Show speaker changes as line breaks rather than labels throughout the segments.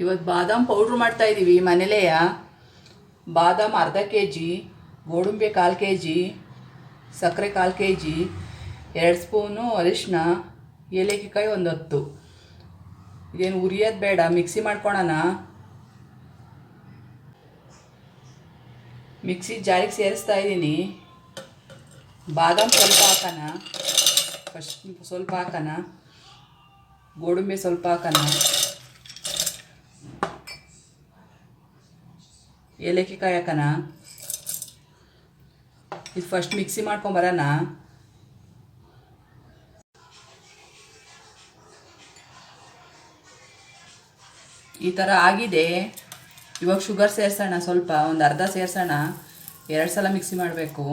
ಇವತ್ತು ಬಾದಾಮ್ ಪೌಡ್ರ್ ಮಾಡ್ತಾ ಇದ್ದೀವಿ ಮನೇಲೆಯ. ಬಾದಾಮ್ ಅರ್ಧ ಕೆ ಜಿ ಗೋಡಂಬಿ ಕಾಲು ಕೆ ಜಿ ಸಕ್ಕರೆ ಕಾಲು ಕೆ ಜಿ ಎರಡು ಸ್ಪೂನು ಅರಿಶಿನ ಏಲಕ್ಕಿಕಾಯಿ ಒಂದು ಹತ್ತು. ಇದೇನು ಉರಿಯೋದು ಬೇಡ, ಮಿಕ್ಸಿ ಮಾಡ್ಕೊಳೋಣ. ಮಿಕ್ಸಿ ಜಾರಿಗೆ ಸೇರಿಸ್ತಾ ಇದ್ದೀನಿ ಬಾದಾಮ್ ಸ್ವಲ್ಪ ಹಾಕೋಣ. ಫಸ್ಟ್ ಸ್ವಲ್ಪ ಹಾಕೋಣ. ಗೋಡಂಬಿ ಸ್ವಲ್ಪ ಹಾಕೋಣ. ಏಲಕ್ಕಿಕಾಯಿ ಹಾಕೋಣ ಇದು ಫಸ್ಟ್ ಮಿಕ್ಸಿ ಮಾಡ್ಕೊಂಬರೋಣ. ಈ ಥರ ಆಗಿದೆ. ಇವಾಗ ಶುಗರ್ ಸೇರಿಸೋಣ ಸ್ವಲ್ಪ, ಒಂದು ಅರ್ಧ ಸೇರಿಸೋಣ. ಎರಡು ಸಲ ಮಿಕ್ಸಿ ಮಾಡಬೇಕು.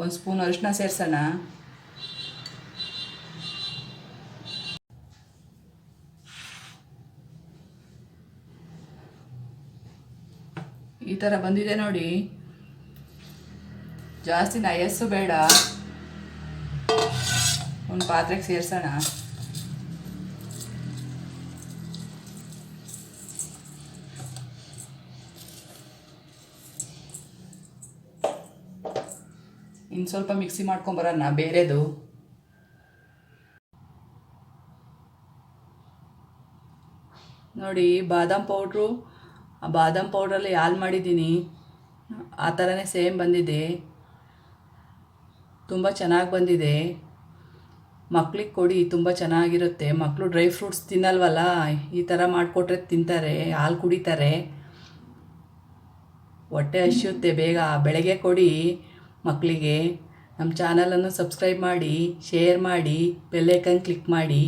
ಒಂದು ಸ್ಪೂನ್ ಅರಿಶಿನ ಸೇರಿಸೋಣ. ಈ ಥರ ಬಂದಿದೆ ನೋಡಿ. ಜಾಸ್ತಿ ನಯಸ್ಸು ಬೇಡ. ಒಂದು ಪಾತ್ರೆಗೆ ಸೇರಿಸೋಣ. ಇನ್ನು ಸ್ವಲ್ಪ ಮಿಕ್ಸಿ ಮಾಡ್ಕೊಂಬರೋಣ ಬೇರೆದು. ನೋಡಿ, ಬಾದಾಮ್ ಪೌಡ್ರು ಬಾದಾಮ್ ಪೌಡ್ರಲ್ಲಿ ಹಾಲು ಮಾಡಿದ್ದೀನಿ. ಆ ಥರನೇ ಸೇಮ್ ಬಂದಿದೆ. ತುಂಬ ಚೆನ್ನಾಗಿ ಬಂದಿದೆ. ಮಕ್ಳಿಗೆ ಕೊಡಿ, ತುಂಬ ಚೆನ್ನಾಗಿರುತ್ತೆ. ಮಕ್ಕಳು ಡ್ರೈ ಫ್ರೂಟ್ಸ್ ತಿನ್ನಲ್ವಲ್ಲ? ಈ ಥರ ಮಾಡಿಕೊಟ್ರೆ ತಿಂತಾರೆ, ಹಾಲು ಕುಡಿತಾರೆ. ಹೊಟ್ಟೆ ಹಸಿಯುತ್ತೆ ಬೇಗ. ಬೆಳಗ್ಗೆ ಕೊಡಿ ಮಕ್ಕಳಿಗೆ ನಮ್ಮ ಚಾನಲನ್ನು ಸಬ್ಸ್ಕ್ರೈಬ್ ಮಾಡಿ, ಶೇರ್ ಮಾಡಿ ಬೆಲ್ಲೈಕನ್ ಕ್ಲಿಕ್ ಮಾಡಿ.